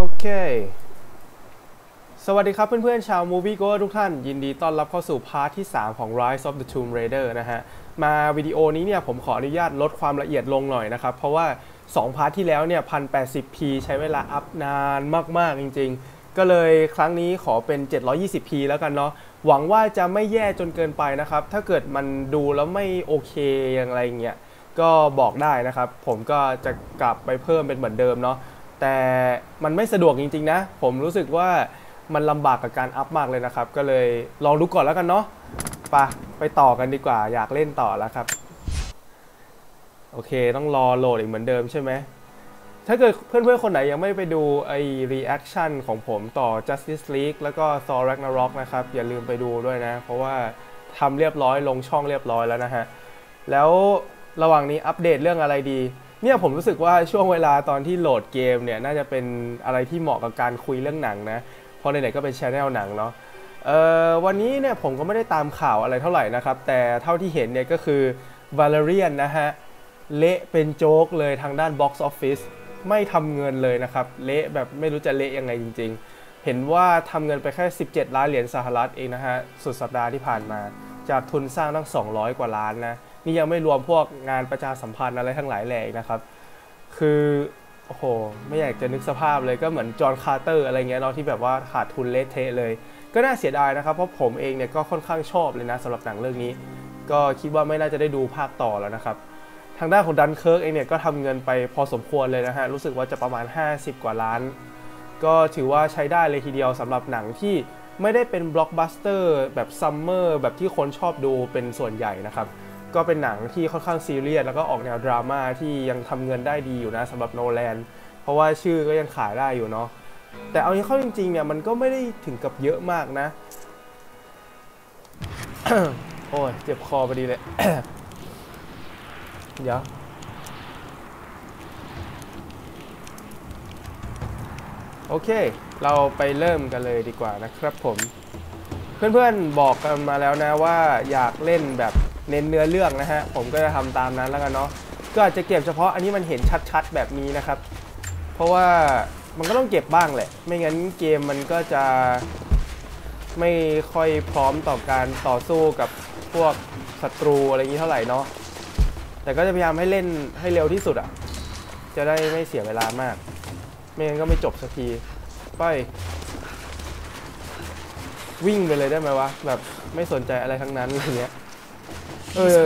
โอเค สวัสดีครับเพื่อนๆ ชาว Movie Go ทุกท่าน ยินดีต้อนรับเข้าสู่พาร์ทที่ 3 ของ Rise of the Tomb Raider นะฮะ มาวิดีโอนี้เนี่ยผมขออนุญาตลดความละเอียดลงหน่อยนะครับ เพราะว่า 2 พาร์ทที่แล้วเนี่ย 1080p ใช้เวลาอัพนานมากๆจริง ๆ ก็เลยครั้งนี้ขอเป็น 720p แล้วกันเนาะ หวังว่าจะไม่แย่จนเกินไปนะครับ ถ้าเกิดมันดูแล้วไม่โอเคอย่างไรเงี้ย ก็บอกได้นะครับ ผมก็จะกลับไปเพิ่มเป็นเหมือนเดิมเนาะ แต่มันไม่สะดวกจริง ๆ นะ ผมรู้สึกว่ามันลำบากกับการอัพมากเลยนะครับ ก็เลยลองดูก่อนแล้วกันเนาะไปะไปต่อกันดีกว่า อยากเล่นต่อแล้วครับ โอเค ต้องรอโหลดอีกเหมือนเดิมใช่ไหม ถ้าเกิดเพื่อนๆ คนไหนยังไม่ไปดูไอ้ reaction ของผมต่อ Justice League แล้วก็ Thor Ragnarok นะครับ อย่าลืมไปดูด้วยนะ เพราะว่าทำเรียบร้อยลงช่องเรียบร้อยแล้วนะฮะ แล้วระหว่างนี้อัปเดตเรื่องอะไรดี เนี่ยผมรู้สึกว่าช่วงเวลาตอนที่โหลดเกมเนี่ยน่าจะเป็นอะไรที่เหมาะกับการคุยเรื่องหนังนะเพราะไหนๆก็เป็นชแนลหนังเนาะเอ่อวันนี้เนี่ยผมก็ไม่ได้ตามข่าวอะไรเท่าไหร่นะครับ แต่เท่าที่เห็นเนี่ยก็คือ Valerian นะฮะ เละเป็นโจ๊กเลยทางด้าน Box Office ไม่ทำเงินเลยนะครับ เละแบบไม่รู้จะเละยังไงจริง ๆ เห็นว่าทำเงินไปแค่ 17 ล้านเหรียญสหรัฐเองนะฮะ สุดสัปดาห์ที่ผ่านมา จากทุนสร้างตั้ง 200 กว่าล้านนะ นี่ยังไม่รวมพวกงานประชาสัมพันธ์อะไรทั้งหลายแหล่นะครับ คือโอ้โหไม่อยากจะนึกสภาพเลยก็เหมือนจอห์นคาร์เตอร์อะไรเงี้ยเนาะที่แบบว่าขาดทุนเละเทะเลย ก็น่าเสียดายนะครับ เพราะผมเองเนี่ยก็ค่อนข้างชอบเลยนะสำหรับหนังเรื่องนี้ ก็คิดว่าไม่น่าจะได้ดูภาคต่อแล้วนะครับทางด้านของดันเคิร์กเองเนี่ยก็ทำเงินไปพอสมควรเลยนะฮะรู้สึกว่าจะประมาณ 50 กว่าล้าน ก็ถือว่าใช้ได้เลยทีเดียวสำหรับหนังที่ไม่ได้เป็นบล็อกบัสเตอร์แบบซัมเมอร์แบบที่คนชอบดูเป็นส่วนใหญ่นะครับ ก็เป็นหนังที่ค่อนข้างซีเรียสแล้วก็ออกแนวดราม่าที่ยังทำเงินได้ดีอยู่นะสำหรับโนแลนเพราะว่าชื่อก็ยังขายได้อยู่เนาะแต่เอานี้เข้าจริงๆเนี่ยมันก็ไม่ได้ถึงกับเยอะมากนะ โอ้ยเจ็บคอพอดีเลยเดี๋ยวโอเค เราไปเริ่มกันเลยดีกว่านะครับผม เพื่อนๆบอกกันมาแล้วนะว่าอยากเล่นแบบ เน้นเนื้อเรื่องนะฮะ ผมก็จะทำตามนั้นแล้วกันเนาะ ก็อาจจะเก็บเฉพาะอันนี้มันเห็นชัดๆแบบนี้นะครับ เพราะว่ามันก็ต้องเก็บบ้างแหละ ไม่งั้นเกมมันก็จะไม่ค่อยพร้อมต่อการต่อสู้กับพวกศัตรูอะไรอย่างนี้เท่าไหร่เนาะ แต่ก็จะพยายามให้เล่นให้เร็วที่สุดอะ่ะ จะได้ไม่เสียเวลามาก ไม่งั้นก็ไม่จบสักที ไป วิ่งไปเลยได้ไหมวะ แบบไม่สนใจอะไรทั้งนั้นอะไรเงี้ย เออ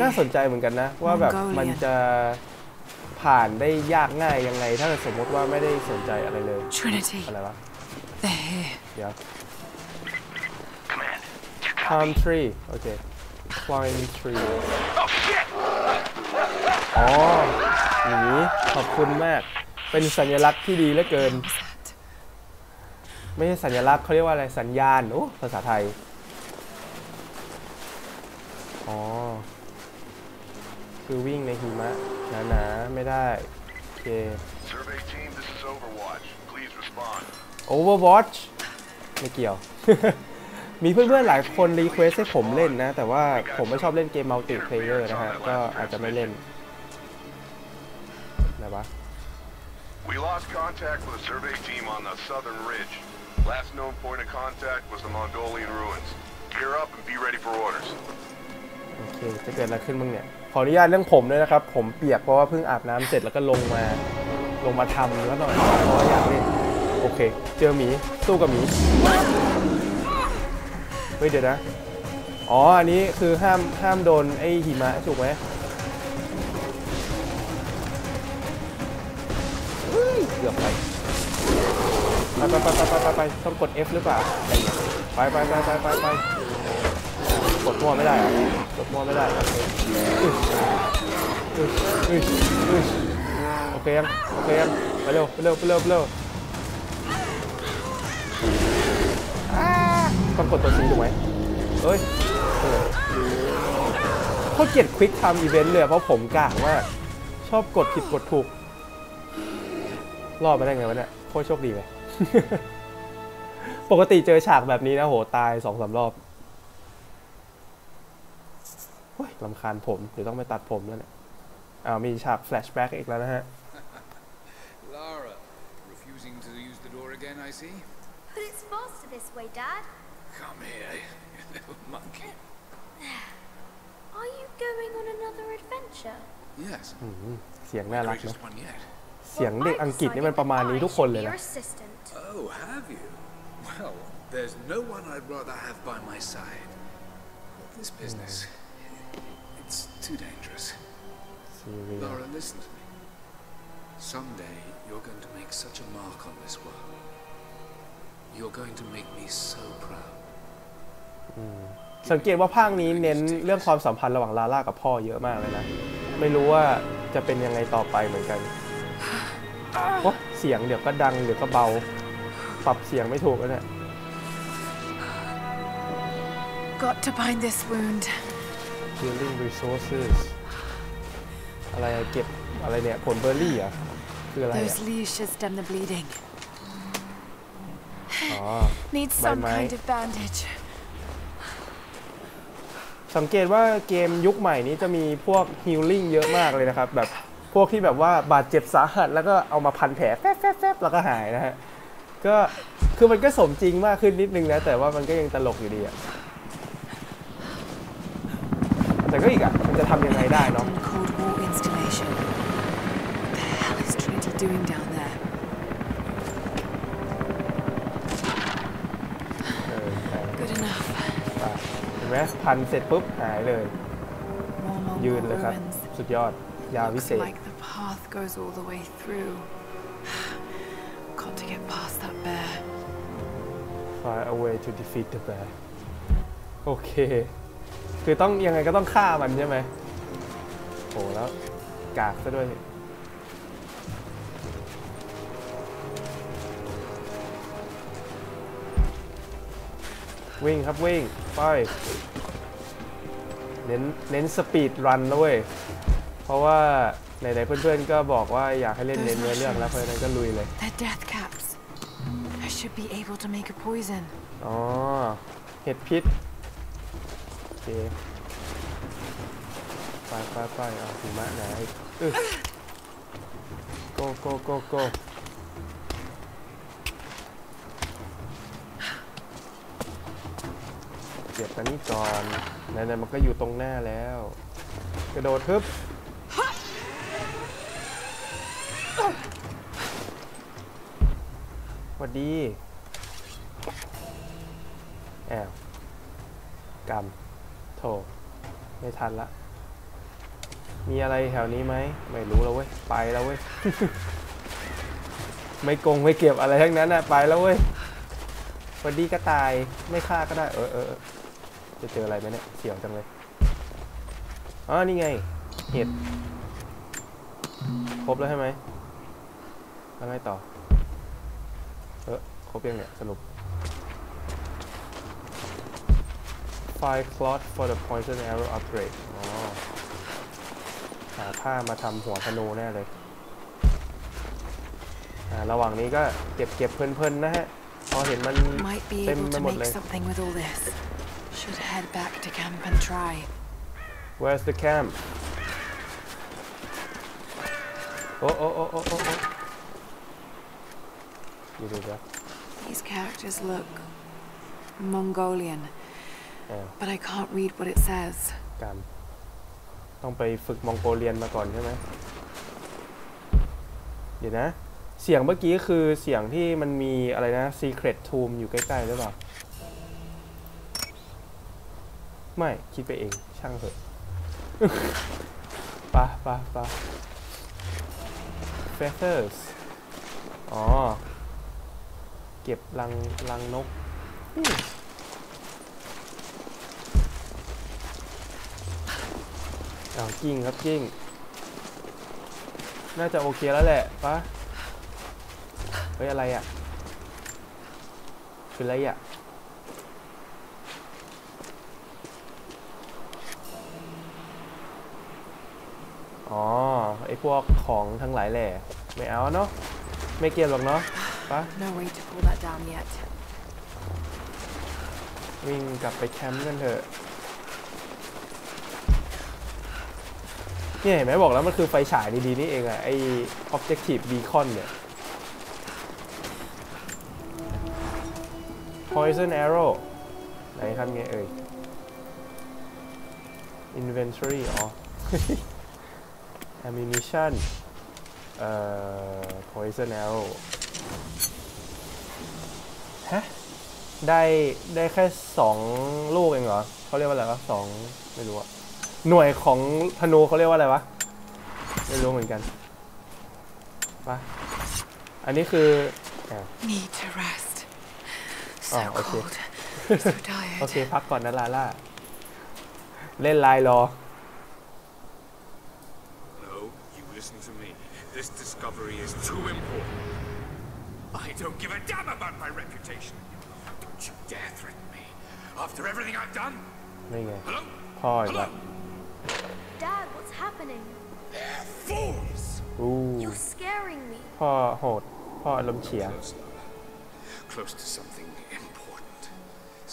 น่าสนใจเหมือนกันนะ ว่าแบบมันจะผ่านได้ยากง่ายยังไง ถ้าสมมติว่าไม่ได้สนใจอะไรเลย Trinity, อะไรวะ they're here. เดี๋ยว Command. You copy? climb tree โอเค climb tree Oh shit! อ๋ออย่างนี้ขอบคุณมาก เป็นสัญลักษณ์ที่ดีเหลือเกิน What was that? ไม่ใช่สัญลักษณ์เขาเรียกว่าอะไรสัญญาณโอ้ภาษาไทย อ๋อ คือวิ่งในหิมะหนาๆไม่ได้ โอเค Survey team, this is Overwatch. Please respond. Overwatch ไม่เกี่ยว มีเพื่อนๆหลายคนรีเควสให้ผมเล่นนะ แต่ว่าผมไม่ชอบเล่นเกมมัลติเพลเยอร์นะฮะ ก็อาจจะไม่เล่นอะไรวะ We lost contact with the survey team on the southern ridge. Last known point of contact was the Mongolian ruins. Gear up and be ready for orders. โอเค จะเกิดอะไรขึ้นบ้างเนี่ย ขออนุญาตเรื่องผมด้วยนะครับ ผมเปียกเพราะว่าเพิ่งอาบน้ำเสร็จแล้วก็ลงมา ลงมาทำแล้วหน่อยเพราะว่าอยากเล่น โอเค เจอหมี สู้กับหมี เฮ้ยเดี๋ยวนะ อ๋อ อันนี้คือห้ามห้ามโดนไอ้หิมะถูกไหมเฮ้เกือบไปไปไปไปไปไปไปไปต้องกด F หรือเปล่า ไปไปไปไปไปไป กดมั่วไม่ได้เหรอกดมั่วไม่ได้คอุ๊ยอุ๊ยอุ๊ยอุ๊ยโอเคยังโอเคยังไปเร็วไปเร็วไปเร็วไปเร็วอ่าต้องกดตัวซีถูกไหมเอ้ยเออเขาเกลียดควิกทำอีเวนต์เลยเพราะผมกากมาชอบกดผิดกดถูกรอดมาได้ไงวะเนี่ยโคตรโชคดีเลยปกติเจอฉากแบบนี้นะโหตายสองสามรอบ โอ้ยลำคาญผมเดี๋ยวต้องไปตัดผมแล้วเนี่ยอ้าวมีฉากแฟลชแบ็กอีกแล้วนะฮะ Lara, refusing to use again, I see. But it's faster this way, Dad. Come here, you little monkey. Are you going on another adventure? Yes, เสียงน่ารักนะ greatest one yet. เสียงเด็ก Well, I อังกฤษนี่มัน decided ประมาณ that นี้ I ทุกคน should เล be ย your นะ assistant. Oh, have you? Well, there's no one I'd rather have by my side. But this business, it's too dangerous. ซีเรีย Laura, listen to me. Someday you're going to make such a mark on this world. You're going to make me so proud. สังเกตว่าภาคนี้เน้นเรื่องความสัมพันธ์ระหว่างลาล่ากับพ่อเยอะมากเลยนะ ไม่รู้ว่าจะเป็นยังไงต่อไปเหมือนกันโอ้เสียงเดี๋ยวก็ดังเดี๋ยวก็เบา ปรับเสียงไม่ถูกแล้วเนี่ย Got to bind this wound. Healing resources อะไรอะเก็บอะไรเนี่ย ผลเบอร์รี่เหรอะคืออะไร Those อะ leaves should stem the bleeding. อ๋อ Need some Bye, kind mate. of bandage. สังเกตว่าเกมยุคใหม่นี้จะมีพวกฮิลลิ่งเยอะมากเลยนะครับ แบบพวกที่แบบว่าบาดเจ็บสาหัสแล้วก็เอามาพันแผลแฟบแฟบแฟบแล้วก็หายนะฮะ ก็คือมันก็สมจริงมากขึ้นนิดนึงนะ แต่ว่ามันก็ยังตลกอยู่ดีอะ แต่ก็อีกอะมันจะทำยังไงได้เนาะ Abandoned Cold War installation. What the hell is Trinity doing down there? เออใช่ Good enough. ไปเห็นไหมพันเสร็จปุ๊บหายเลย More ยืน Mongol เลยครับ ruins. สุดยอดยาวิเศ Looks ษ like the path goes all the way through. Got to get past that bear. Far away to defeat the bear โอเค คือต้องยังไงก็ต้องฆ่ามันใช่ไหมโหแล้วกากซะด้วยวิ่งครับวิ่งไปเน้นเน้นสปีดรันนะเว้ย เพราะว่าไหนๆเพื่อนๆก็บอกว่าอยากให้เล่นเน้นเนื้อเรื่องแล้วเพราะฉะนั้นก็ลุยเลย They're death caps. I should be able to make a poison. อ๋อเห็ดพิษโอ เคไปไปไปเอาหิมะไหนโกโกโกโกเก็บอันนี้ก่อนไหนๆมันก็อยู่ตรงหน้าแล้ว กระโดดทึบสวัสดีแอบกำ โถไม่ทันละ มีอะไรแถวนี้ไหม ไม่รู้แล้วเว้ย ไปแล้วเว้ย ไม่กงไม่เก็บอะไรทั้งนั้นอะไปแล้วเว้ยวัสดีกระต่าย ไม่ฆ่าก็ได้เออเออเออจะเจออะไรไหมเนี่ย เสียวจังเลย อ๋อ นี่ไง เห็ด ครบแล้วใช่ไหมแล้วไงต่อ เออ ครบยังเนี่ย สรุป Five cloth for the poison arrow upgrade อ๋อ หาผ้ามาทำหัวธนูแน่เลย อ่า ระหว่างนี้ก็เก็บเก็บเพลินๆนะฮะ พอเห็นมัน Might be เต็ม able ไป to หมด make เลย something with all this. Should head back to camp and try. Where's the camp โอ้โอ้โอ้โอ้โอ้โอ้อยู่ดูจ้ะ These characters look Mongolian, แอบ But I can't read what it says. กันต้องไปฝึกมองโกเลียนมาก่อนใช่ไหมเดี๋ยวนะ เสียงเมื่อกี้คือเสียงที่มันมีอะไรนะ Secret Tomb อยู่ใกล้ๆหรือเปล่า ไม่ คิดไปเองช่างเถอะปะปะปะ Feathers อ๋อ เก็บรังรังนกอืมอ้าวกิ้งครับกิ้ง น่าจะโอเคแล้วแหละปะเฮ้ยอะไรอะ คืออะไรอะ อ๋อ ไอพวกของทั้งหลายแหล่ไม่เอาเนาะ ไม่เก็บหรอกเนาะปะ No way to pull that down yet. วิ่งกลับไปแคมป์กันเถอะ เนี่ยเห็นไหมบอกแล้วมันคือไฟฉายดีๆนี่เองอะไอ Objective Beacon เนี่ย poison arrow ไหนครับไงเอ่ย inventory อ๋อ ammunition เอ่อ poison arrow ฮะ ได้ ได้แค่สองลูกเองเหรอเขาเรียกว่าอะไรวะสองไม่รู้อะ หน่วยของธนูเขาเรียกว่าอะไรวะ ไม่รู้เหมือนกันปะอันนี้คืออะ Need to rest. So Oh, okay. cold. so tired. โอเค พักก่อนนะลาล่า เล่นไลน์รอ No, you listen to me. This discovery is too important. I don't give a damn about my reputation. Don't you dare threaten me. After everything I've done? นี่ไง Hello? พ่ออีก Hello? แล้ว Dad, what's happening? They're fools! อู้ You're scaring me. พ่อโหด พ่ออารมณ์เฉีย Close, Lola. Close to something important.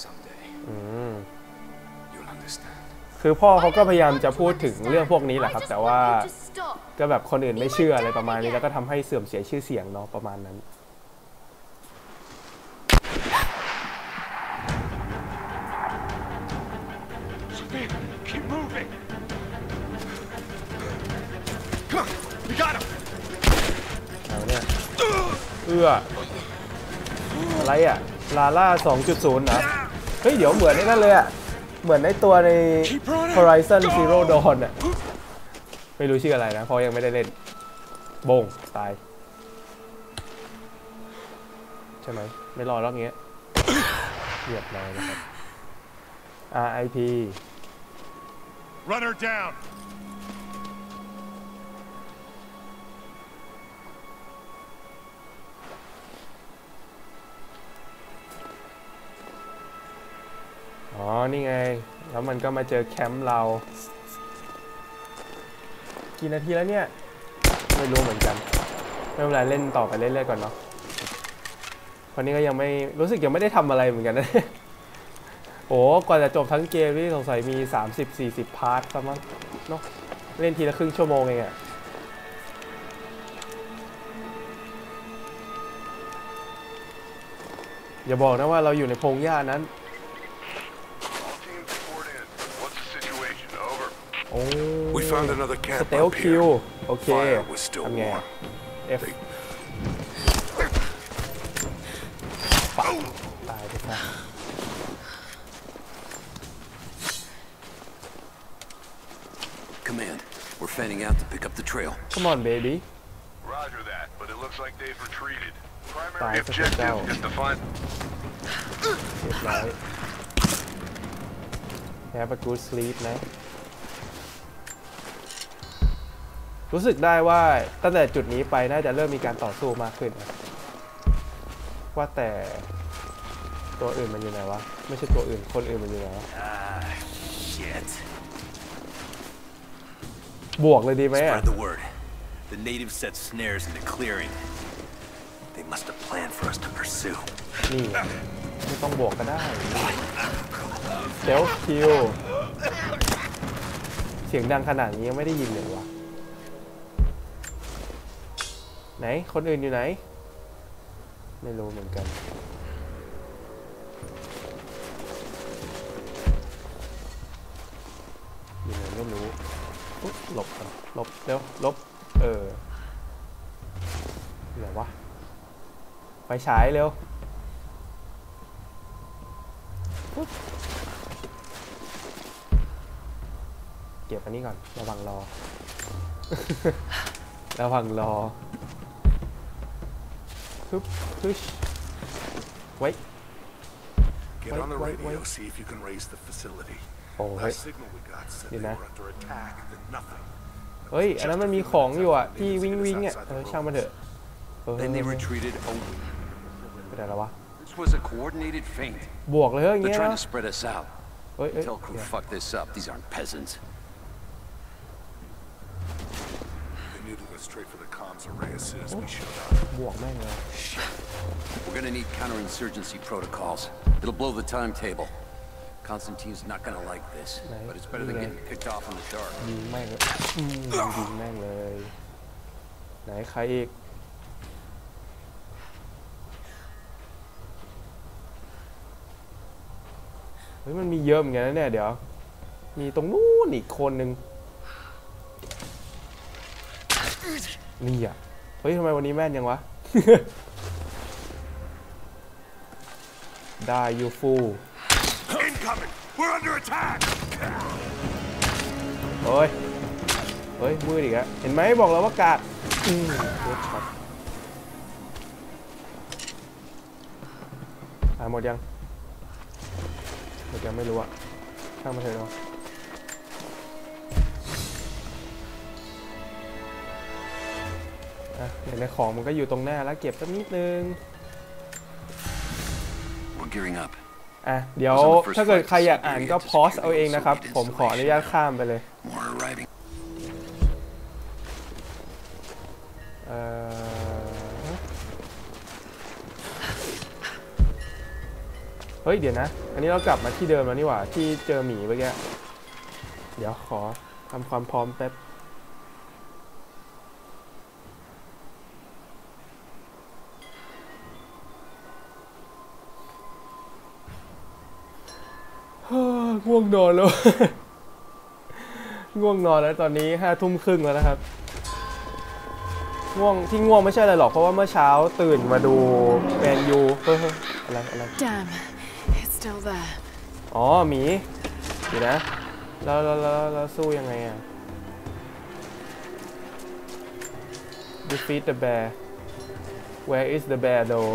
Someday, อืม you'll understand. คือพ่อเขาก็พยายามจะพูดถึงเรื่องพวกนี้แหละครับ I just แต่ว่า want you to stop. ก็แบบคนอื่นไม่เชื่ออะไรประมาณนี้แล้วก็ทำให้เสื่อมเสียชื่อเสียงเนาะประมาณนั้น เอื้อะไรอะลาล่า 2.0นะเฮ้ย เดี๋ยวเหมือนไอ้นั่นเลยอะ เหมือนในตัวใน Horizon Zero Dawn อะ ไม่รู้ชื่ออะไรนะ เพราะยังไม่ได้เล่น บง ตาย ใช่ไหม ไม่รอดแล้วเงี้ยเรียบร้อยนะครับ RIP Run her down. อ๋อ นี่ไง แล้วมันก็มาเจอแคมป์เรา กี่นาทีแล้วเนี่ย ไม่รู้เหมือนกัน ไม่เป็นไรเล่นต่อไปเรื่อยๆก่อนเนาะคนนี้ก็ยังไม่รู้สึกยังไม่ได้ทำอะไรเหมือนกันนะโอ้กว่าจะจบทั้งเกมนี่สงสัยมี 30-40 พาร์ทซะมั้งเนาะเล่นทีละครึ่งชั่วโมงเองอะอย่าบอกนะว่าเราอยู่ในพงหญ้านั้น We found another ส camp เตล up คิว here. โอเค Fire was still ทำไง warm. อะ F ปักตายไปซะ Command, we're fanning out to pick up the trail. Come on baby Roger that, but it looks like they've retreated. Primary Fire for the down. objective is to find เรียบร้อย Have a good sleep น รู้สึกได้ว่าตั้งแต่จุดนี้ไปน่าจะเริ่มมีการต่อสู้มากขึ้นนะว่าแต่ตัวอื่นมันอยู่ไหนวะ ไม่ใช่ตัวอื่นคนอื่นมันอยู่ไหนวะ Ah, shit. บวกเลยดีไหมอะ Spread the word. The natives set snares in the clearing. They must have planned for us to pursue. นี่ไงไม่ต้องบวกก็ได้เซลคิวเสียงดังขนาดนี้ยังไม่ได้ยินเลยวะ ไหน คนอื่นอยู่ไหน ไม่รู้เหมือนกัน อยู่ไหนไม่รู้อุ๊ยหลบก่อนหลบเร็วหลบ เออไหนวะ ไปฉายเร็วเก็บอันนี้ก่อน ระวังรอ ระวังรอ ฮึบฮึชไว้ Get Wait, on the wait, radio, wait. see if you can raise the facility. โอ้เฮ้ย Last signal we got said You they know. were under attack, then nothing. เฮ้ย อันนั้นมันมีของอยู่อ่ะ ที่วิ่งวิ่งๆอ่ะ เออ ช่างมันเถอะเออ Then they retreated away. ไปไหนแล้ววะ This was a coordinated feint. บวกเลยเฮ้ยอย่าง They're เงี้ย trying นะ to spread us out. เฮ้ยเอ้ย knew to go straight for the comms array as soon as we showed up. บวกแม่งเลย We're gonna need counterinsurgency protocols. It'll blow the timetable. Constantine's not gonna like this, Right. but it's better than Okay. getting picked off in the dark. ยิงแม่งเลยอืมยิงแม่งเลย ไหนใครอีก น ฮ้ยมันมีเยอะเหมือนกันนะเนี่ยเดี๋ยว มีตรงนู้นอีกคนนึง นี่อะ เฮ้ยทำไมวันนี้แม่นยังวะ ได้ยูฟู Incoming! We're under attack! เฮ้ย เฮ้ยมืดอีกแล้วเห็นไหมบอกแล้วว่ากาดอืมเฮดช็อตหายหมดยัง หมดยังไม่รู้อะช่างมาเถอะเนาะ อะเดี๋ยวในของมันก็อยู่ตรงหน้าแล้วเก็บสักนิดนึง We're gearing up. อะเดี๋ยวถ้าเกิดใครอยากอ่านก็พอสเอาเองนะครับ ผมขออนุญาตข้ามไปเลย More arriving. เอ่อเฮ้ยเดี๋ยวนะ อันนี้เรากลับมาที่เดิมแล้วนี่หว่า ที่เจอหมีเมื่อกี้ เดี๋ยวขอทำความพร้อมแป๊บ ฮ่า ง่วงนอนแล้ว ง่วงนอนแล้วตอนนี้ห้าทุ่มครึ่งแล้วนะครับ ง่วงที่ง่วงไม่ใช่อะไรหรอกเพราะว่าเมื่อเช้าตื่นมาดูแมนยูเฮ้ยเฮ้ยอะไรอะไร Damn, it's still there. อ๋อหมีเดี๋ยวนะ แล้วแล้วแล้วแล้วสู้ยังไงอะ defeat the bear where is the bear though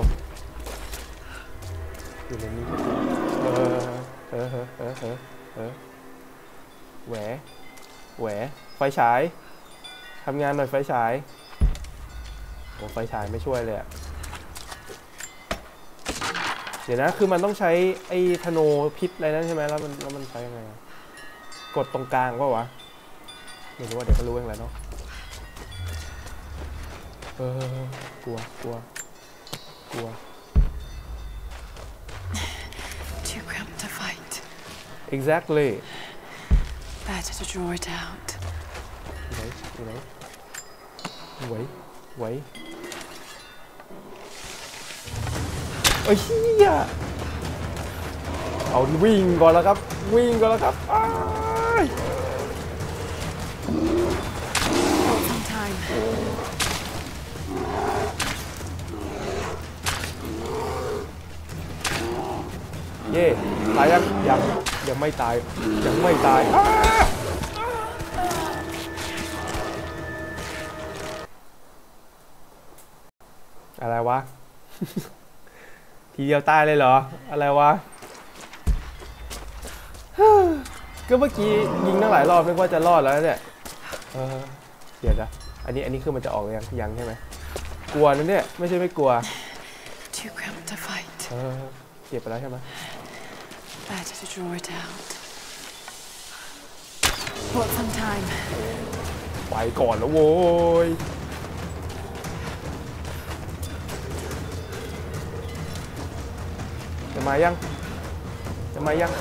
อยู่ในนี้เออ เออเออเออเออเออแหวแหวไฟฉายทำงานหน่อยไฟฉายโอ้ไฟฉายไม่ช่วยเลยอะเดี๋ยวนะ คือมันต้องใช้ไอ้ธโนพิษอะไรนั่นใช่ไหมแล้วมันแล้วมันใช้ยังไง กดตรงกลางป่าวะไม่รู้ว่าเดี๋ยวก็รู้เองแหละเนาะเออกลัวกลัวกลัว exactly Better to draw it out. อยู่ไหนอยู่ไหนไหวไหวเอ้ยเฮียเอาวิ่งก่อนแล้วครับ วิ่งก่อนแล้วครับอ้าย Some time. เย่ตายยังยัง ยังไม่ตาย ยังไม่ตายอ้าอะไรวะ ทีเดียวตายเลยเหรอ อะไรวะ ก็เมื่อกี้ยิงตั้งหลายรอบนึกว่าจะรอดแล้วเนี่ยเออเดี๋ยวนะ อันนี้อันนี้คือมันจะออกยังยังใช่ไหมกลัวนะเนี่ย ไม่ใช่ไม่กลัว Too cramped to fight. เออเก็บไปแล้วใช่ไหม Better to draw it out. Want some time? ไปก่อนแล้วโว้ย จะมายัง จะมายัง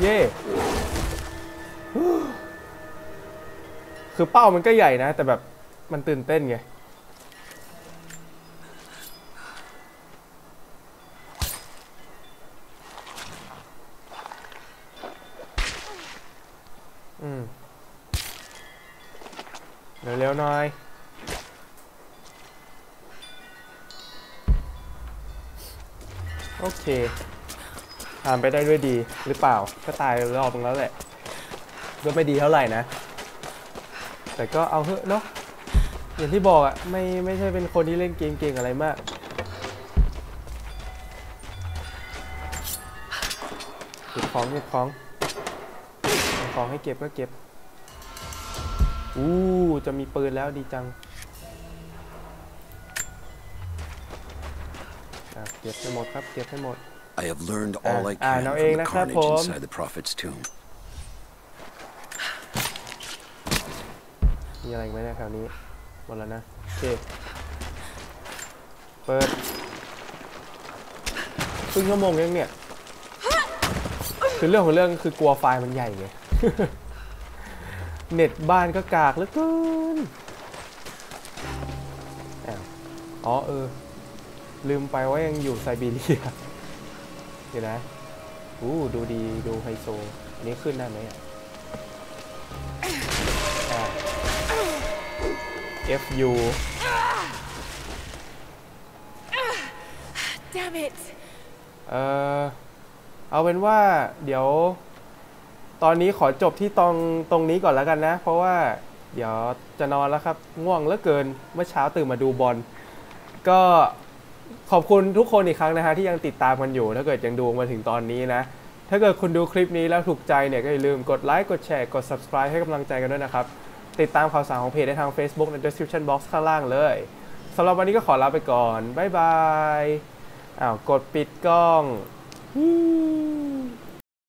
เย่ คือเป้ามันก็ใหญ่นะ แต่แบบมันตื่นเต้นไงอืมเร็วๆหน่อยโอเคผ่านไปได้ด้วยดีหรือเปล่า ก็ตายรอบนึงแล้วแหละ ก็ไม่ดีเท่าไหร่นะ แต่ก็เอาเถอะเนาะอย่างที่บอกอะไม่ไม่ใช่เป็นคนที่เล่นเกมเก่งอะไรมาก เก็บของเก็บของเอาของให้เก็บก็เก็บ อู้จะมีปืนแล้วดีจังอะเก็บให้หมดครับเก็บให้หมด I have learned all I Ah, ah, can no, from eh, the นะครับ carnage ผม inside the Prophet's tomb. มีอะไรไหมเนี่ยแถวนี้ หมดแล้วนะ โอเค เปิดครึ่งชั่วโมงยังเนี่ย คือเรื่องของเรื่องคือกลัวไฟล์มันใหญ่ไง เน็ตบ้านก็กากเหลือเกินอ๋อเออ ลืมไปว่ายังอยู่ไซบีเรียเดี๋ยวนะอู้ดูดีดูไฮโซ นี้ขึ้นได้ไหมอะ FU Damn it! เออเอาเป็นว่าเดี๋ยว ตอนนี้ขอจบที่ตรงตรงนี้ก่อนแล้วกันนะ เพราะว่าเดี๋ยวจะนอนแล้วครับ ง่วงเหลือเกินเมื่อเช้าตื่นมาดูบอลก็ขอบคุณทุกคนอีกครั้งนะฮะที่ยังติดตามกันอยู่ ถ้าเกิดยังดูมาถึงตอนนี้นะ ถ้าเกิดคุณดูคลิปนี้แล้วถูกใจเนี่ยก็อย่าลืมกดไลค์กดแชร์กด subscribe ให้กำลังใจกันด้วยนะครับ ติดตามข่าวสารของเพจได้ทาง Facebook ใน description box ข้างล่างเลยสำหรับวันนี้ก็ขอลาไปก่อน บ๊ายบาย อ้าว กดปิดกล้อง